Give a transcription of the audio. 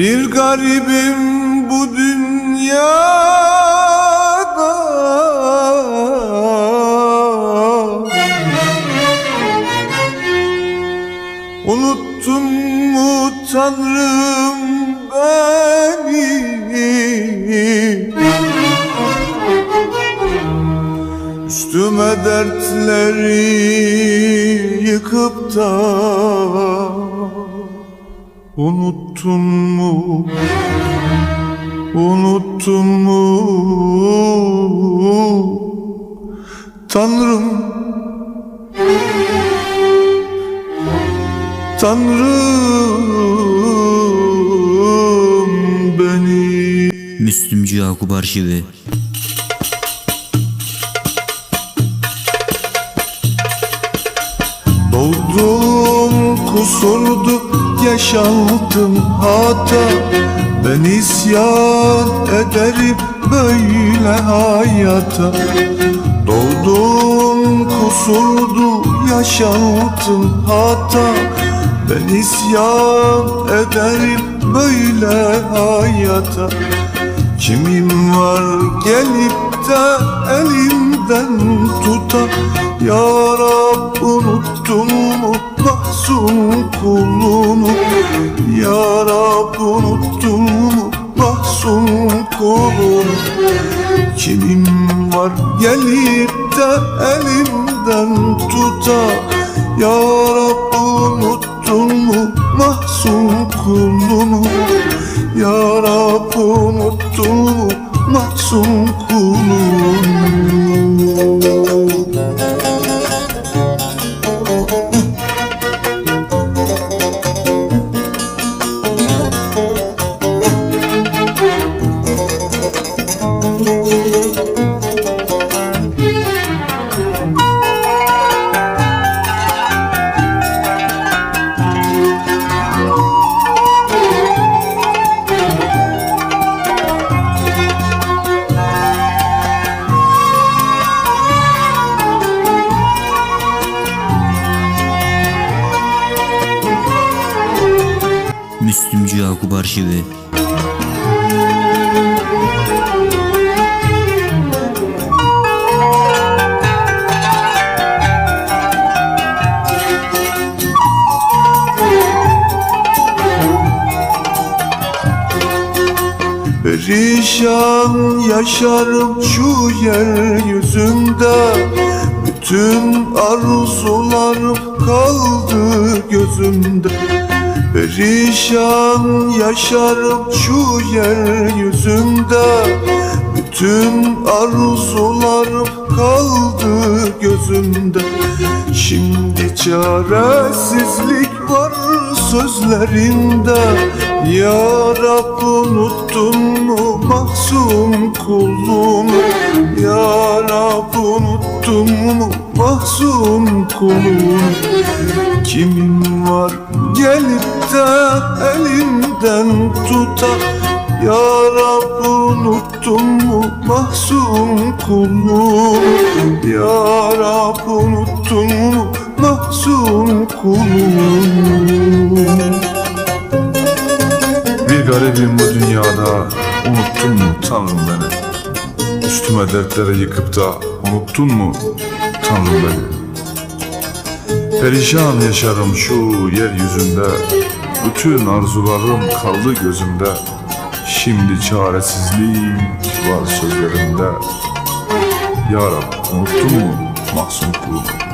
Bir garibim bu dünyada. Unuttun mu Tanrım beni? Üstüme dertleri yıkıp da Unuttun mu? Unuttun mu? Tanrım Tanrım beni Müslümcü Yakup Arşivi Doğdum kusurdu yaşandım hata. Ben isyan ederim böyle hayata. Doğdum kusurdu yaşandım hata. Ben isyan ederim böyle hayata. Kimim var gelip de elimden tuta. Ya Rab unuttun mu mahzun kulunu? Ya Rab unuttun mu mahzun kulunu? Kimim var gelip de elimden tuta? Ya Rab unuttun mu mahzun kulunu? Ya Rab unuttun mu mahzun kulunu Müslümcü Yakup Arşivi Perişan yaşarım şu yeryüzünde. Bütün arzularım kaldı gözümde Perişan yaşarım şu yeryüzünde. Bütün arzularım kaldı gözümde. Şimdi çaresizlik var sözlerinde. Ya Rab unuttun mu mahzun kulunu Ya Rab unuttun mu mahzun kulunu Kimim var? Gelip de elimden tutar Ya Rab unuttun mu? Mahzun kulunu Ya Rab unuttun mu? Mahzun kulunu Bir garibim bu dünyada Unuttun mu Tanrım beni? Üstüme dertleri yıkıp da Unuttun mu Tanrım beni Perişan yaşarım şu yeryüzünde. Bütün arzularım kaldı gözümde. Şimdi çaresizlik var sözlerimde. Ya Rab unuttun mu mahzun kulumu